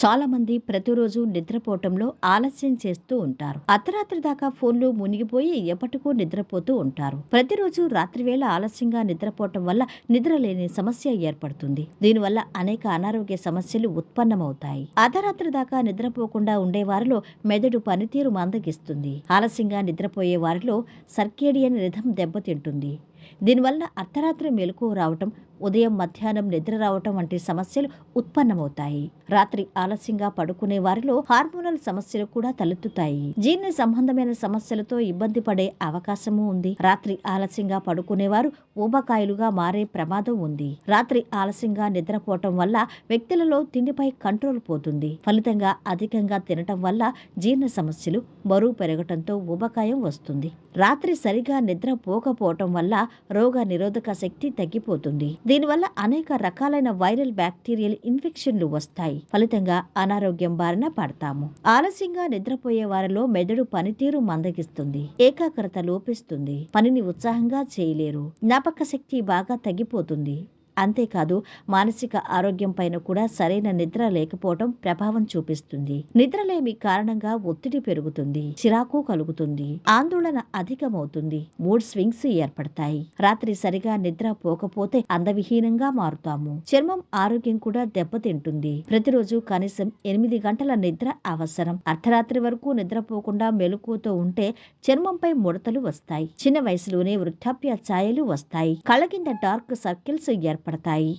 చాలా మంది ప్రతిరోజు నిద్రపోవటంలో ఆలస్యం చేస్తూ ఉంటారు. అర్ధరాత్రి దాకా ఫోన్లు మునిగిపోయి ఎప్పటికూ నిద్రపోతూ ఉంటారు. ప్రతిరోజు రాత్రివేళ ఆలస్యంగా నిద్రపోవటం వల్ల నిద్ర లేని సమస్య ఏర్పడుతుంది. దీనివల్ల అనేక అనారోగ్య సమస్యలు ఉత్పన్నమవుతాయి. అర్ధరాత్రి దాకా నిద్రపోకుండా ఉండే వారిలో మెదడు పనితీరు మందగిస్తుంది. ఆలస్యంగా నిద్రపోయే వారిలో సర్కేడియన్ రిధం దెబ్బతింటుంది. దీనివల్ల అర్ధరాత్రి మెలకువ రావటం ఉదయం మధ్యాహ్నం నిద్ర రావటం వంటి సమస్యలు ఉత్పన్నమవుతాయి. రాత్రి ఆలస్యంగా పడుకునే వారిలో హార్మోనల్ సమస్యలు కూడా తలెత్తుతాయి. జీర్ణ సంబంధమైన సమస్యలతో ఇబ్బంది పడే అవకాశము ఉంది. రాత్రి ఆలస్యంగా పడుకునేవారు ఊబకాయలుగా మారే ప్రమాదం ఉంది. రాత్రి ఆలస్యంగా నిద్రపోవటం వల్ల వ్యక్తులలో తిండిపై కంట్రోల్ పోతుంది. ఫలితంగా అధికంగా తినటం వల్ల జీర్ణ సమస్యలు బరువు పెరగటంతో ఊబకాయం వస్తుంది. రాత్రి సరిగా నిద్ర పోకపోవటం వల్ల రోగ నిరోధక శక్తి తగ్గిపోతుంది. దీనివల్ల అనేక రకాలైన వైరల్ బ్యాక్టీరియల్ ఇన్ఫెక్షన్లు వస్తాయి. ఫలితంగా అనారోగ్యం బారిన పడతాము. ఆలస్యంగా నిద్రపోయే వారిలో మెదడు పనితీరు మందగిస్తుంది. ఏకాగ్రత లోపిస్తుంది. పనిని ఉత్సాహంగా చేయలేరు. జ్ఞాపక శక్తి బాగా తగ్గిపోతుంది. అంతేకాదు మానసిక ఆరోగ్యం పైన కూడా సరైన నిద్ర లేకపోవడం ప్రభావం చూపిస్తుంది. నిద్రలేమి కారణంగా ఒత్తిడి పెరుగుతుంది చిరాకు కలుగుతుంది ఆందోళన అధికమవుతుంది మూడ్ స్వింగ్స్ ఏర్పడతాయి. రాత్రి సరిగా నిద్ర పోకపోతే అందవిహీనంగా మారుతాము. చర్మం ఆరోగ్యం కూడా దెబ్బతింటుంది. ప్రతిరోజు కనీసం ఎనిమిది గంటల నిద్ర అవసరం. అర్ధరాత్రి వరకు నిద్రపోకుండా మెలకుతో ఉంటే చర్మంపై ముడతలు వస్తాయి. చిన్న వయసులోనే వృద్ధాప్య ఛాయలు వస్తాయి. కళ్ళ కింద డార్క్ సర్కిల్స్ ఏర్పడతాయి. apartheid